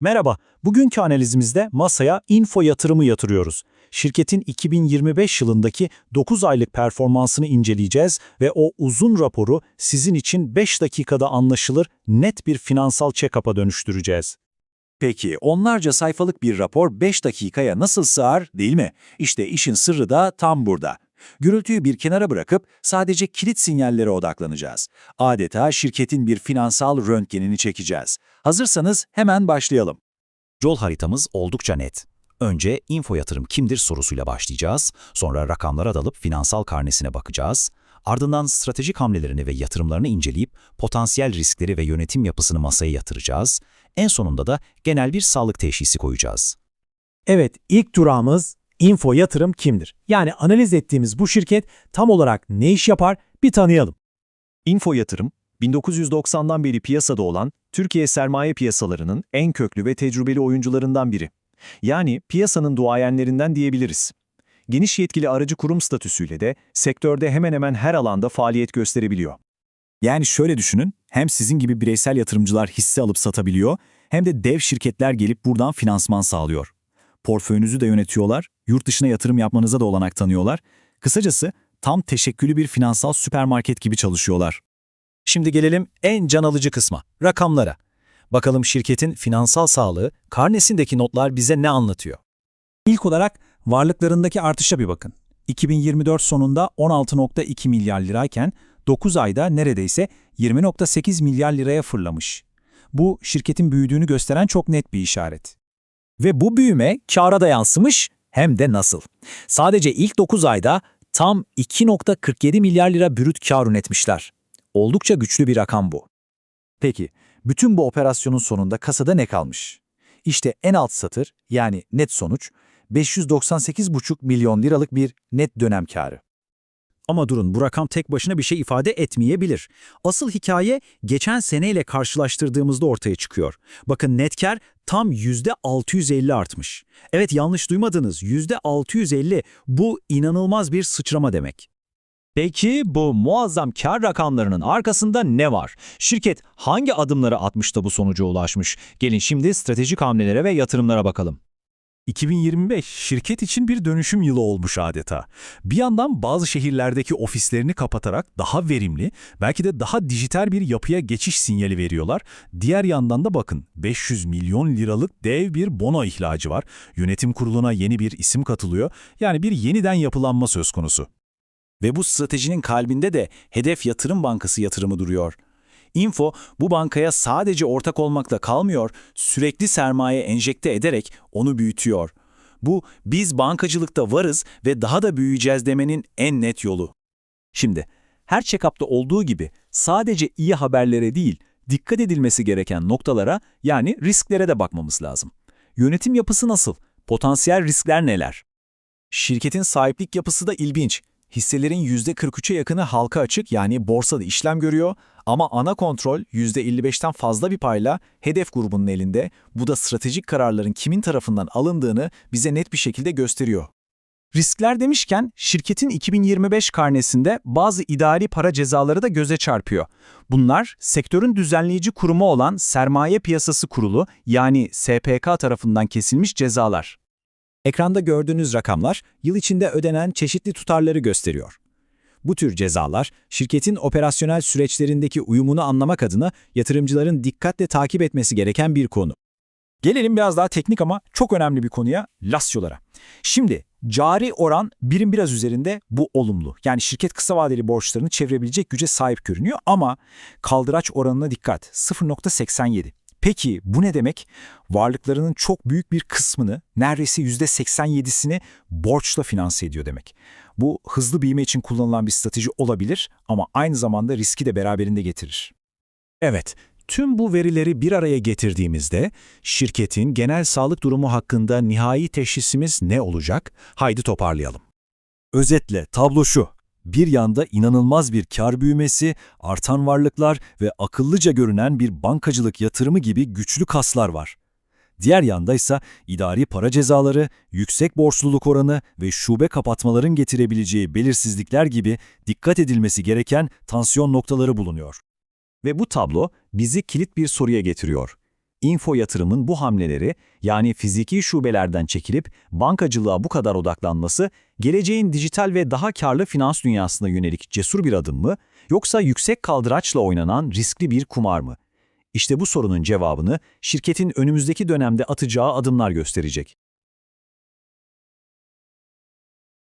Merhaba, bugünkü analizimizde masaya info yatırımı yatırıyoruz. Şirketin 2025 yılındaki 9 aylık performansını inceleyeceğiz ve o uzun raporu sizin için 5 dakikada anlaşılır net bir finansal check-up'a dönüştüreceğiz. Peki onlarca sayfalık bir rapor 5 dakikaya nasıl sığar değil mi? İşte işin sırrı da tam burada. Gürültüyü bir kenara bırakıp sadece kilit sinyallere odaklanacağız. Adeta şirketin bir finansal röntgenini çekeceğiz. Hazırsanız hemen başlayalım. Yol haritamız oldukça net. Önce info yatırım kimdir sorusuyla başlayacağız, sonra rakamlara dalıp finansal karnesine bakacağız, ardından stratejik hamlelerini ve yatırımlarını inceleyip potansiyel riskleri ve yönetim yapısını masaya yatıracağız, en sonunda da genel bir sağlık teşhisi koyacağız. Evet, ilk durağımız info yatırım kimdir? Yani analiz ettiğimiz bu şirket tam olarak ne iş yapar bir tanıyalım. Info Yatırım, 1990'dan beri piyasada olan Türkiye sermaye piyasalarının en köklü ve tecrübeli oyuncularından biri. Yani piyasanın duayenlerinden diyebiliriz. Geniş yetkili aracı kurum statüsüyle de sektörde hemen hemen her alanda faaliyet gösterebiliyor. Yani şöyle düşünün, hem sizin gibi bireysel yatırımcılar hisse alıp satabiliyor, hem de dev şirketler gelip buradan finansman sağlıyor. Portföyünüzü de yönetiyorlar, yurt dışına yatırım yapmanıza da olanak tanıyorlar. Kısacası tam teşekküllü bir finansal süpermarket gibi çalışıyorlar. Şimdi gelelim en can alıcı kısma, rakamlara. Bakalım şirketin finansal sağlığı, karnesindeki notlar bize ne anlatıyor? İlk olarak varlıklarındaki artışa bir bakın. 2024 sonunda 16.2 milyar lirayken 9 ayda neredeyse 20.8 milyar liraya fırlamış. Bu şirketin büyüdüğünü gösteren çok net bir işaret. Ve bu büyüme kâra da yansımış hem de nasıl. Sadece ilk 9 ayda tam 2.47 milyar lira brüt kâr üretmişler. Oldukça güçlü bir rakam bu. Peki, bütün bu operasyonun sonunda kasada ne kalmış? İşte en alt satır yani net sonuç 598,5 milyon liralık bir net dönem kârı. Ama durun bu rakam tek başına bir şey ifade etmeyebilir. Asıl hikaye geçen seneyle karşılaştırdığımızda ortaya çıkıyor. Bakın net kar tam %650 artmış. Evet yanlış duymadınız %650 bu inanılmaz bir sıçrama demek. Peki bu muazzam kar rakamlarının arkasında ne var? Şirket hangi adımları atmış da bu sonuca ulaşmış? Gelin şimdi stratejik hamlelere ve yatırımlara bakalım. 2025 şirket için bir dönüşüm yılı olmuş adeta. Bir yandan bazı şehirlerdeki ofislerini kapatarak daha verimli, belki de daha dijital bir yapıya geçiş sinyali veriyorlar. Diğer yandan da bakın 500 milyon liralık dev bir bono ihlacı var. Yönetim kuruluna yeni bir isim katılıyor. Yani bir yeniden yapılanma söz konusu. Ve bu stratejinin kalbinde de Hedef Yatırım Bankası yatırımı duruyor. Info bu bankaya sadece ortak olmakla kalmıyor, sürekli sermaye enjekte ederek onu büyütüyor. Bu biz bankacılıkta varız ve daha da büyüyeceğiz demenin en net yolu. Şimdi her check-up'ta olduğu gibi sadece iyi haberlere değil, dikkat edilmesi gereken noktalara yani risklere de bakmamız lazım. Yönetim yapısı nasıl? Potansiyel riskler neler? Şirketin sahiplik yapısı da ilginç. Hisselerin %43'e yakını halka açık yani borsada işlem görüyor ama ana kontrol %55'ten fazla bir payla hedef grubunun elinde. Bu da stratejik kararların kimin tarafından alındığını bize net bir şekilde gösteriyor. Riskler demişken şirketin 2025 karnesinde bazı idari para cezaları da göze çarpıyor. Bunlar sektörün düzenleyici kurumu olan Sermaye Piyasası Kurulu yani SPK tarafından kesilmiş cezalar. Ekranda gördüğünüz rakamlar yıl içinde ödenen çeşitli tutarları gösteriyor. Bu tür cezalar, şirketin operasyonel süreçlerindeki uyumunu anlamak adına yatırımcıların dikkatle takip etmesi gereken bir konu. Gelelim biraz daha teknik ama çok önemli bir konuya, lasyolara. Şimdi cari oran birim biraz üzerinde bu olumlu. Yani şirket kısa vadeli borçlarını çevirebilecek güce sahip görünüyor ama kaldıraç oranına dikkat 0.87. Peki bu ne demek? Varlıklarının çok büyük bir kısmını, neredeyse %87'sini borçla finanse ediyor demek. Bu hızlı büyüme için kullanılan bir strateji olabilir ama aynı zamanda riski de beraberinde getirir. Evet, tüm bu verileri bir araya getirdiğimizde şirketin genel sağlık durumu hakkında nihai teşhisimiz ne olacak? Haydi toparlayalım. Özetle tablo şu. Bir yanda inanılmaz bir kar büyümesi, artan varlıklar ve akıllıca görünen bir bankacılık yatırımı gibi güçlü kaslar var. Diğer yanda ise idari para cezaları, yüksek borçluluk oranı ve şube kapatmaların getirebileceği belirsizlikler gibi dikkat edilmesi gereken tansiyon noktaları bulunuyor. Ve bu tablo bizi kilit bir soruya getiriyor. Info yatırımın bu hamleleri yani fiziki şubelerden çekilip bankacılığa bu kadar odaklanması geleceğin dijital ve daha karlı finans dünyasına yönelik cesur bir adım mı yoksa yüksek kaldıraçla oynanan riskli bir kumar mı? İşte bu sorunun cevabını şirketin önümüzdeki dönemde atacağı adımlar gösterecek.